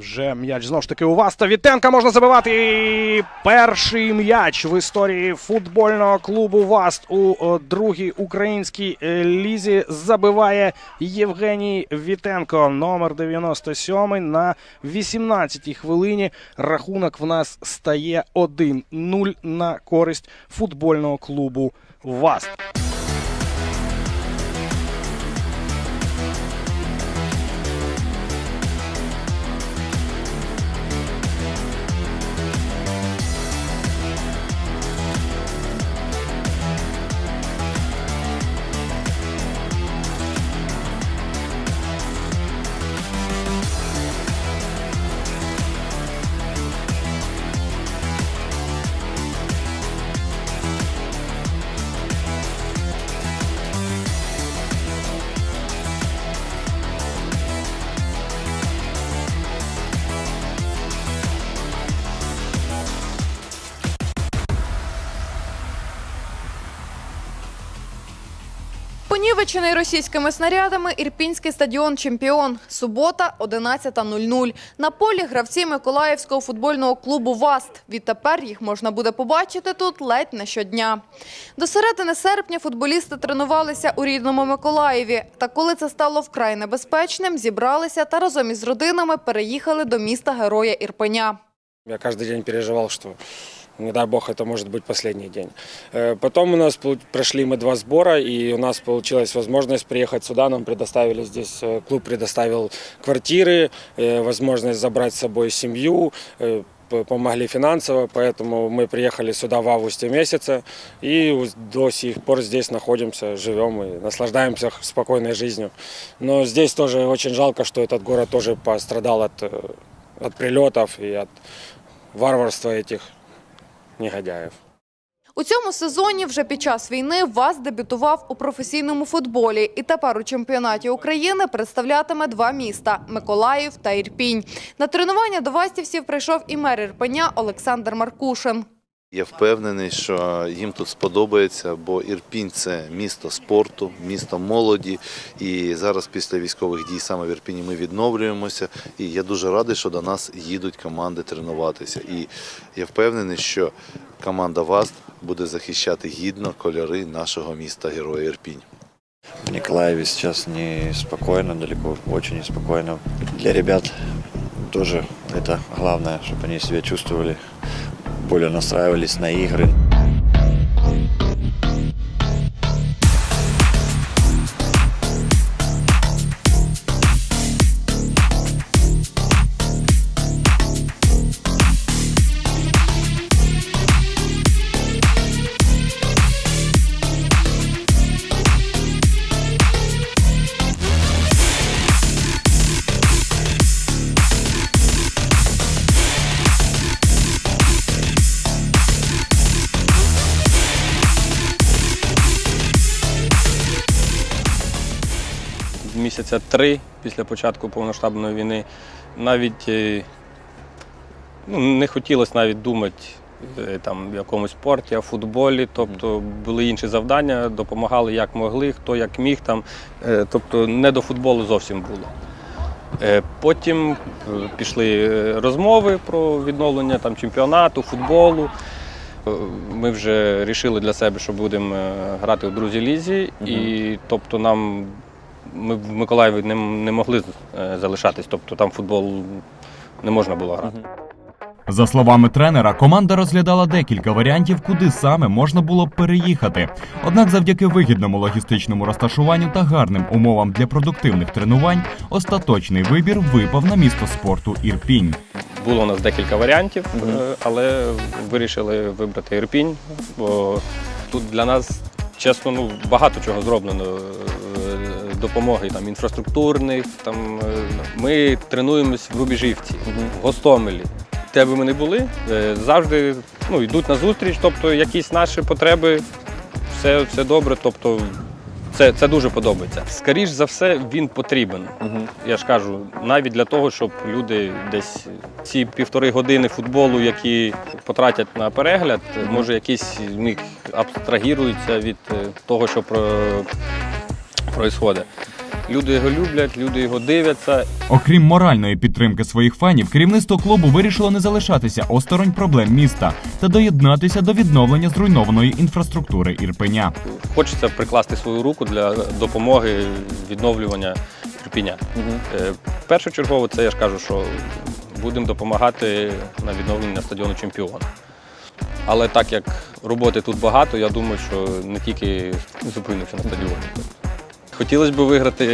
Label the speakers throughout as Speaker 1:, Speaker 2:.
Speaker 1: Вже м'яч знову ж таки у вас. Вітенка можна забивати. Перший м'яч в історії футбольного клубу Васт у другій українській е, лізі забиває Євгеній Вітенко. Номер 97 на 18-й хвилині. Рахунок в нас стає 1-0 на користь футбольного клубу Васт.
Speaker 2: Понівечений російськими снарядами Ірпінський стадіон Чемпіон. Субота 11.00. На полі гравці Миколаївського футбольного клубу ВАСТ. Відтепер їх можна буде побачити тут ледь не щодня. До середини серпня футболісти тренувалися у рідному Миколаєві. Та коли це стало вкрай небезпечним, зібралися та разом із родинами переїхали до міста Героя Ірпеня.
Speaker 3: Я каждый день переживал, что не дай бог это может быть последний день. Э, Потом у нас прошли мы два сбора, и у нас получилась возможность приехать сюда. Нам предоставили здесь, э, клуб предоставил квартиры, э, возможность забрать с собой семью, помогли финансово, поэтому мы приехали сюда в августе месяце и до сих пор здесь находимся, живем и наслаждаемся спокойной жизнью. Но здесь тоже очень жалко, что этот город тоже пострадал от, от прилетов и от варварства этих негодяев.
Speaker 2: У цьому сезоні вже під час війни ВАЗ дебютував у професійному футболі і тепер у чемпіонаті України представлятиме два міста – Миколаїв та Ірпінь. На тренування до Вастівців прийшов і мер Ірпеня Олександр Маркушин.
Speaker 4: Я впевнений, що їм тут сподобається, бо Ірпінь це місто спорту, місто молоді. І зараз після військових дій саме в Ірпіні ми відновлюємося. І я дуже радий, що до нас їдуть команди тренуватися. І я впевнений, що команда ВАСТ буде захищати гідно кольори нашого міста Героя Ірпінь.
Speaker 5: В Николаеве сейчас неспокойно, далеко очень неспокойно. Для ребят тоже это главное, чтобы они себя чувствовали, более настраивались на игры.
Speaker 6: Місяця три після початку повноштабної війни навіть е, ну, не хотілося навіть думати е, там, в якомусь спорті, а в футболі. Тобто були інші завдання, допомагали як могли, хто як міг. Там, Е, тобто не до футболу зовсім було. Потім пішли розмови про відновлення там, чемпіонату, футболу. Ми вже вирішили для себе, що будемо грати у друзі лізі, і тобто нам ми в Миколаєві не, не могли е, залишатись, тобто там футбол не можна було грати.
Speaker 7: За словами тренера, команда розглядала декілька варіантів, куди саме можна було б переїхати. Однак, завдяки вигідному логістичному розташуванню та гарним умовам для продуктивних тренувань, остаточний вибір випав на місто спорту Ірпінь.
Speaker 6: Було у нас декілька варіантів, е, але вирішили вибрати Ірпінь, бо тут для нас, чесно, ну, багато чого зроблено. Допомоги там, інфраструктурних. Там, е, ми тренуємось в Рубіжівці, в Гостомелі. Де би ми не були, е, завжди ну, йдуть на зустріч, тобто якісь наші потреби, все, все добре. Тобто, це, це дуже подобається. Скоріш за все, він потрібен. Я ж кажу, навіть для того, щоб люди десь ці півтори години футболу, які потратять на перегляд, може якісь них абстрагіруються від е, того, що про, происходить. Люди його люблять, люди його дивляться.
Speaker 7: Окрім моральної підтримки своїх фанів, керівництво клубу вирішило не залишатися осторонь проблем міста та доєднатися до відновлення зруйнованої інфраструктури Ірпеня.
Speaker 6: Хочеться прикласти свою руку для допомоги відновлювання Ірпіня. Е, Першочергово це я ж кажу, що будемо допомагати на відновлення стадіону чемпіон. Але так як роботи тут багато, я думаю, що не тільки зупинимося на стадіоні. Хотілося б виграти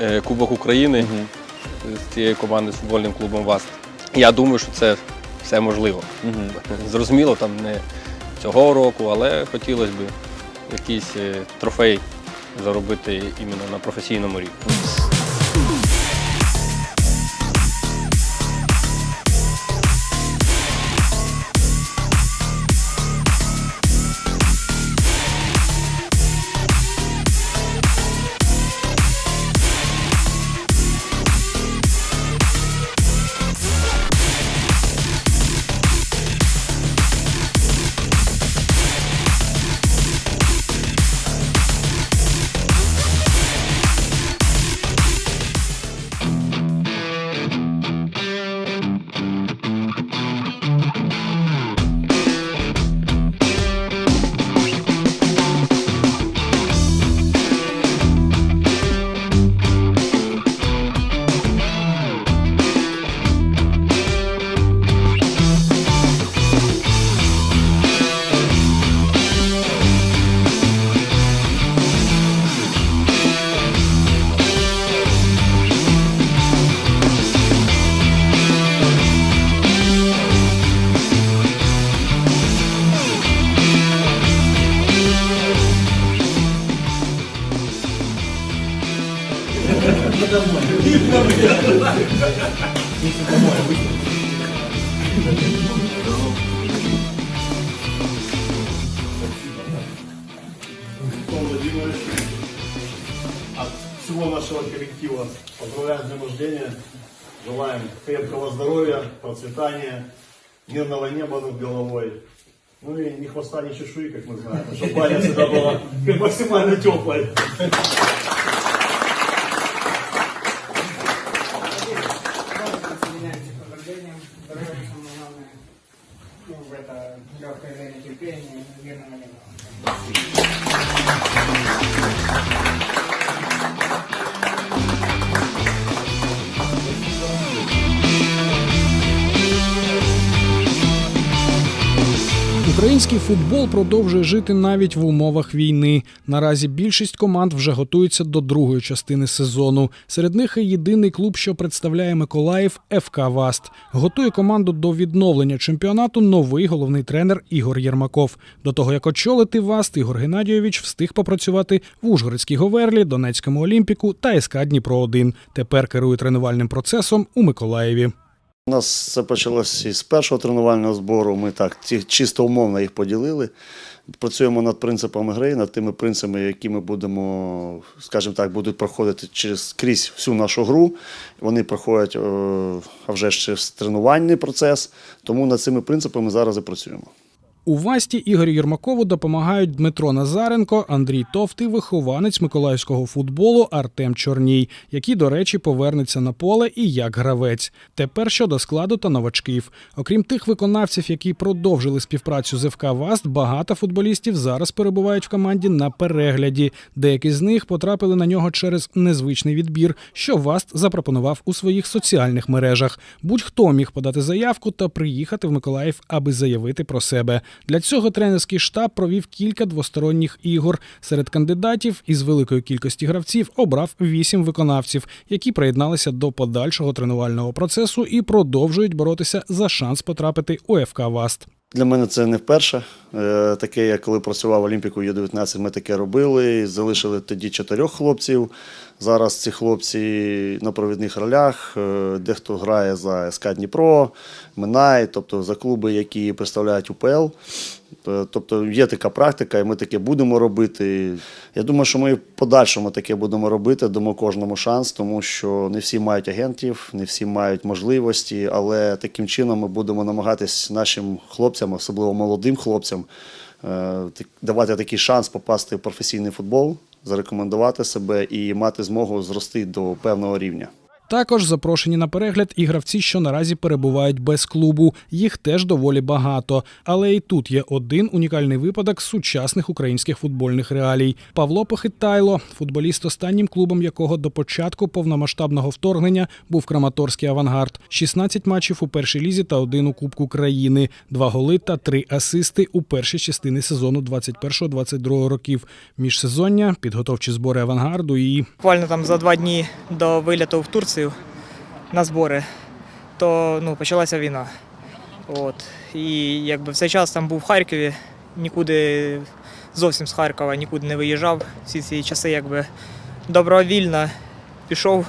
Speaker 6: е, Кубок України з цією командою з футбольним клубом ВАСТ. Я думаю, що це все можливо. Зрозуміло, там не цього року, але хотілося б якийсь е, трофей заробити іменно на професійному рівні.
Speaker 8: От всего нашего коллектива поздравляем с днем рождения. Желаем крепкого здоровья, процветания, мирного неба над головой. Ну и ни хвоста, ни чешуи, как мы знаем, чтобы баня всегда была максимально теплой.
Speaker 9: Український футбол продовжує жити навіть в умовах війни. Наразі більшість команд вже готуються до другої частини сезону. Серед них і єдиний клуб, що представляє Миколаїв ФК Васт. Готує команду до відновлення чемпіонату новий головний тренер Ігор Єрмаков. До того як очолити Васт, Ігор Геннадійович встиг попрацювати в Ужгородській Говерлі, Донецькому Олімпіку та СК Дніпро 1 Тепер керує тренувальним процесом у Миколаєві.
Speaker 8: У нас це почалося із першого тренувального збору. Ми так чисто умовно їх поділили. Працюємо над принципами гри, над тими принципами, які ми будемо, скажімо так, будуть проходити через крізь всю нашу гру. Вони проходять е, а вже ще тренувальний процес. Тому над цими принципами зараз і працюємо.
Speaker 9: У Васті Ігорю Єрмакову допомагають Дмитро Назаренко, Андрій Товти, вихованець миколаївського футболу Артем Чорній, який, до речі, повернеться на поле і як гравець. Тепер щодо складу та новачків. Окрім тих виконавців, які продовжили співпрацю з ФК Васт, багато футболістів зараз перебувають в команді на перегляді. Деякі з них потрапили на нього через незвичний відбір, що Васт запропонував у своїх соціальних мережах. Будь-хто міг подати заявку та приїхати в Миколаїв, аби заявити про себе. Для цього тренерський штаб провів кілька двосторонніх ігор. Серед кандидатів із великої кількості гравців обрав вісім виконавців, які приєдналися до подальшого тренувального процесу і продовжують боротися за шанс потрапити у ФК Васт.
Speaker 8: Для мене це не вперше. Е, Таке, я коли працював в Олімпіку Ю-19, ми таке робили. Залишили тоді чотирьох хлопців. Зараз ці хлопці на провідних ролях. Е, Дехто грає за СК Дніпро, Минай, тобто за клуби, які представляють УПЛ. Е, Тобто є така практика, і ми таке будемо робити. Я думаю, що ми в подальшому таке будемо робити, дамо кожному шанс, тому що не всі мають агентів, не всі мають можливості, але таким чином ми будемо намагатись нашим хлопцям, особливо молодим хлопцям, е, давати такий шанс попасти в професійний футбол, зарекомендувати себе і мати змогу зрости до певного рівня.
Speaker 9: Також запрошені на перегляд і гравці, що наразі перебувають без клубу. Їх теж доволі багато. Але і тут є один унікальний випадок сучасних українських футбольних реалій. Павло Похитайло, футболіст, останнім клубом якого до початку повномасштабного вторгнення був Краматорський авангард. 16 матчів у першій лізі та один у Кубку країни, два голи та три асисти у першій частини сезону 21-22 років. Міжсезоння, підготовчі збори авангарду і
Speaker 10: Буквально там за два дні до виліту в Турцію на збори, то ну, почалася війна. От. І якби в цей час там був в Харкові, нікуди зовсім з Харкова нікуди не виїжджав. Всі ці часи якби добровільно пішов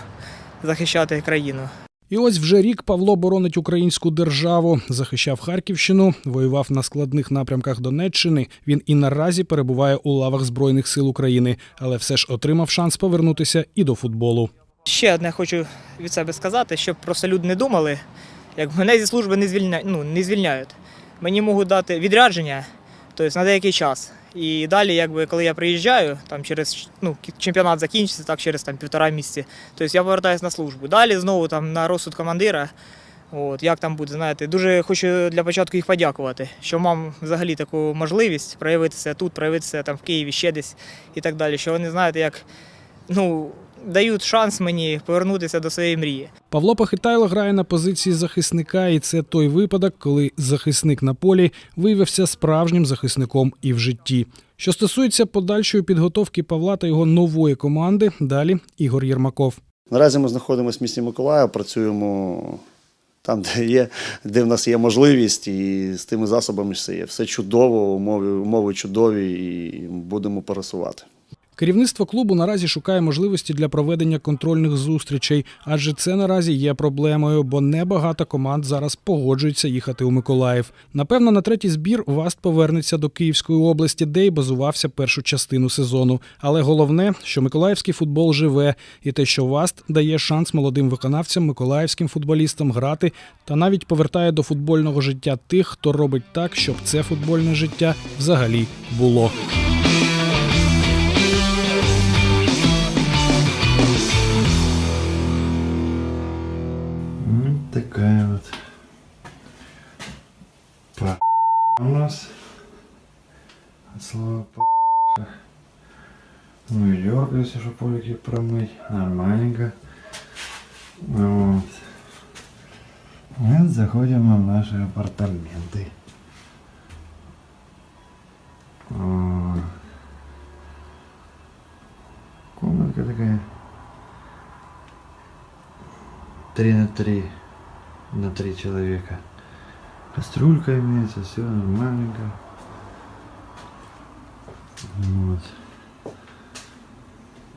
Speaker 10: захищати країну.
Speaker 9: І ось вже рік Павло боронить українську державу, захищав Харківщину, воював на складних напрямках Донеччини. Він і наразі перебуває у лавах Збройних сил України, але все ж отримав шанс повернутися і до футболу.
Speaker 10: Ще одне хочу від себе сказати, щоб просто люди не думали, як мене зі служби не звільняють, ну, не звільняють. Мені можуть дати відрядження, тобто на деякий час. І далі, якби, коли я приїжджаю, там через ну, чемпіонат закінчиться, так через там, півтора місяці, тобто я повертаюся на службу. Далі знову там на розсуд командира. От, як там буде, знаєте, дуже хочу для початку їх подякувати, що мам взагалі таку можливість проявитися тут, проявитися там в Києві ще десь і так далі. Що вони знаєте, як ну, дають шанс мені повернутися до своєї мрії.
Speaker 9: Павло Похитайло грає на позиції захисника, і це той випадок, коли захисник на полі виявився справжнім захисником і в житті. Що стосується подальшої підготовки Павла та його нової команди, далі Ігор Єрмаков.
Speaker 8: Наразі ми знаходимося в місті Миколаїв, працюємо там, де є, де в нас є можливість, і з тими засобами все є. Все чудово, умови, умови чудові, і будемо пересувати.
Speaker 9: Керівництво клубу наразі шукає можливості для проведення контрольних зустрічей, адже це наразі є проблемою, бо небагато команд зараз погоджуються їхати у Миколаїв. Напевно, на третій збір Васт повернеться до Київської області, де й базувався першу частину сезону. Але головне, що миколаївський футбол живе, і те, що Васт дає шанс молодим виконавцям, миколаївським футболістам грати та навіть повертає до футбольного життя тих, хто робить так, щоб це футбольне життя взагалі було.
Speaker 5: Такая вот па у нас. От слова па. Ну и дергайся, чтобы полики промыть. Нормальненько. Вот. Вот заходим мы в наши апартаменты. Комнатка такая. 3 на 3 на 3 человека. Кастрюлька имеется, все нормальненько. Вот.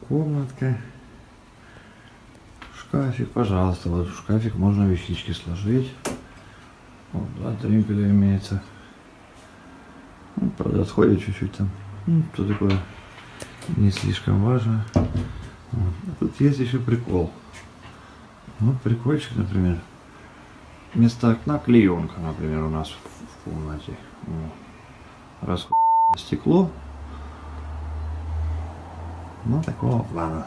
Speaker 5: Комнатка. Шкафик, пожалуйста. Вот в шкафик можно вещички сложить. Вот, два тримпеля имеется. Ну, правда, отходит чуть-чуть там. Ну, что такое не слишком важно. Вот. А Тут есть еще прикол. Вот прикольчик, например. Вместо окна клеенка, например, у нас в, комнате. О. Расходное стекло. Ну, такого плана.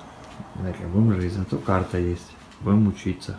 Speaker 5: Для будем жить, зато карта есть. Будем учиться.